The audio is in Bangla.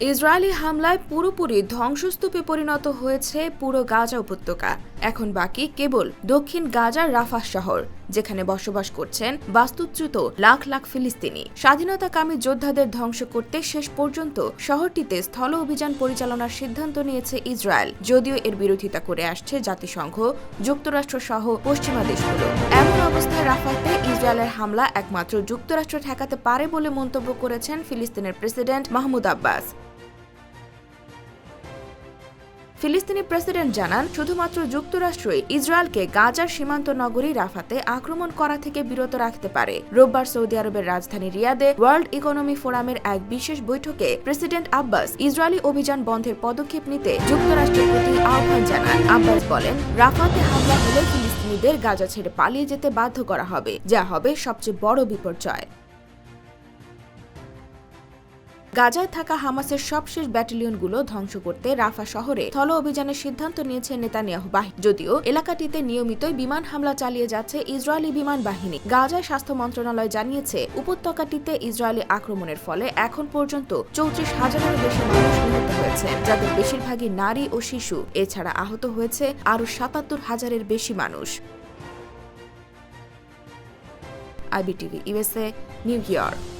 ইসরায়েলি হামলায় পুরোপুরি ধ্বংসস্তূপে পরিণত হয়েছে পুরো গাজা উপত্যকা। এখন বাকি কেবল দক্ষিণ গাজার রাফাহ শহর, যেখানে বসবাস করছেন বাস্তুচ্যুত লাখ লাখ ফিলিস্তিনি। স্বাধীনতাকামী যোদ্ধাদের ধ্বংস করতে শেষ পর্যন্ত শহরটিতে স্থল অভিযান পরিচালনার সিদ্ধান্ত নিয়েছে ইসরায়েল। যদিও এর বিরোধিতা করে আসছে জাতিসংঘ, যুক্তরাষ্ট্র সহ পশ্চিমা দেশগুলো। এমন অবস্থায় রাফাতে ইসরায়েলের হামলা একমাত্র যুক্তরাষ্ট্র ঠেকাতে পারে বলে মন্তব্য করেছেন ফিলিস্তিনের প্রেসিডেন্ট মাহমুদ আব্বাস। ফিলিস্তিনি প্রেসিডেন্ট জানান, শুধুমাত্র যুক্তরাষ্ট্রই ইসরায়েলকে গাজার সীমান্ত নগরী রাফাতে আক্রমণ করা থেকে বিরত রাখতে পারে। রোববার সৌদি আরবের রাজধানী রিয়াদে ওয়ার্ল্ড ইকোনমি ফোরামের এক বিশেষ বৈঠকে প্রেসিডেন্ট আব্বাস ইসরায়েলি অভিযান বন্ধের পদক্ষেপ নিতে যুক্তরাষ্ট্রের প্রতি আহ্বান জানান। আব্বাস বলেন, রাফাতে হামলা হলে ফিলিস্তিনিদের গাজা ছেড়ে পালিয়ে যেতে বাধ্য করা হবে, যা হবে সবচেয়ে বড় বিপর্যয়। গাজায় থাকা হামাসের সবশেষ ব্যাটালিয়নগুলো ধ্বংস করতে রাফা শহরে স্থল অভিযানের সিদ্ধান্ত নিয়েছে নেতানিয়াহু বাহিনী। যদিও এলাকাটিতে নিয়মিতই বিমান হামলা চালিয়ে যাচ্ছে ইসরায়েলি বিমান বাহিনী। গাজায় স্বাস্থ্য মন্ত্রণালয় জানিয়েছে, উপত্যকাটিতে ইসরায়েলি আক্রমণের ফলে এখন পর্যন্ত চৌত্রিশ হাজারের বেশি মানুষ নিহত হয়েছে, যাদের বেশিরভাগই নারী ও শিশু। এছাড়া আহত হয়েছে আরও সাতাত্তর হাজারের বেশি মানুষ। IBTV USA New York.